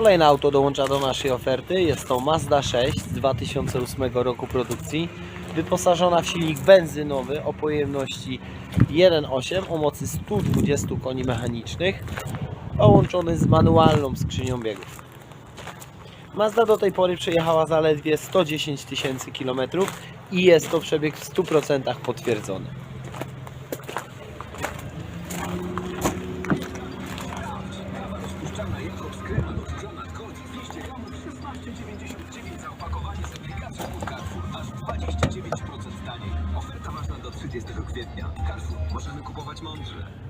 Kolejne auto dołącza do naszej oferty. Jest to Mazda 6 z 2008 roku produkcji. Wyposażona w silnik benzynowy o pojemności 1.8 o mocy 120 koni mechanicznych, połączony z manualną skrzynią biegów. Mazda do tej pory przejechała zaledwie 110 tysięcy km i jest to przebieg w 100% potwierdzony. Oferta ważna do 30 kwietnia. Carrefour. Możemy kupować mądrze.